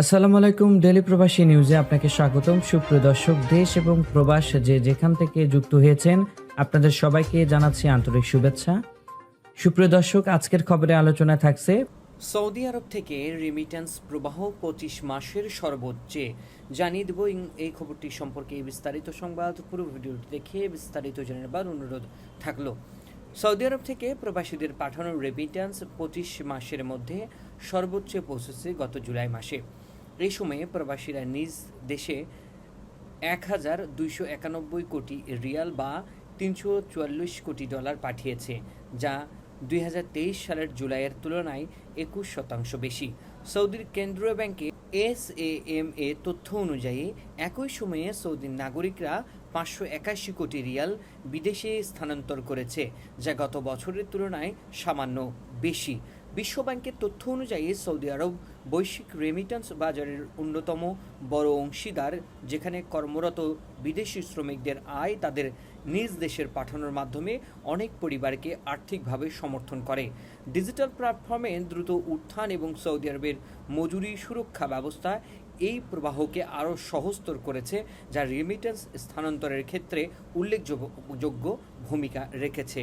আসসালামু আলাইকুম ডেলি প্রবাসী নিউজে আপনাকে স্বাগতম। সুপ্রিয় দর্শক, দেশ এবং প্রবাস যে যেখান থেকে যুক্ত হয়েছেন, আপনাদের সবাইকে জানাচ্ছি আন্তরিক শুভেচ্ছা। সুপ্রিয় দর্শক, আজকের খবরে আলোচনা থাকছে, সৌদি আরব থেকে রেমিট্যান্স প্রবাহ পঁচিশ মাসের সর্বোচ্চে। জানিয়ে দেব এই খবরটি সম্পর্কে বিস্তারিত সংবাদ। পুরো ভিডিওটি দেখে বিস্তারিত জেনে নেবার অনুরোধ থাকল। সৌদি আরব থেকে প্রবাসীদের পাঠানো রেমিট্যান্স পঁচিশ মাসের মধ্যে সর্বোচ্চ পৌঁছেছে গত জুলাই মাসে। এই সময়ে প্রবাসীরা নিজ দেশে এক হাজার দুইশো একানব্বই কোটি রিয়াল বা তিনশো চুয়াল্লিশ কোটি ডলার পাঠিয়েছে, যা দুই হাজার তেইশ সালের জুলাইয়ের তুলনায় একুশ শতাংশ বেশি। সৌদির কেন্দ্রীয় ব্যাংকে এস এ এম এ তথ্য অনুযায়ী, একই সময়ে সৌদির নাগরিকরা পাঁচশো একাশি কোটি রিয়াল বিদেশে স্থানান্তর করেছে, যা গত বছরের তুলনায় সামান্য বেশি। বিশ্বব্যাংকের তথ্য অনুযায়ী সৌদি আরব বৈশ্বিক রেমিট্যান্স বাজারের অন্যতম বড় অংশীদার, যেখানে কর্মরত বিদেশি শ্রমিকদের আয় তাদের নিজ দেশের পাঠানোর মাধ্যমে অনেক পরিবারকে আর্থিকভাবে সমর্থন করে। ডিজিটাল প্ল্যাটফর্মে দ্রুত উত্থান এবং সৌদি আরবের মজুরি সুরক্ষা ব্যবস্থা এই প্রবাহকে আরও সহজতর করেছে, যা রেমিটেন্স স্থানান্তরের ক্ষেত্রে উল্লেখযোগ্য যোগ্য ভূমিকা রেখেছে।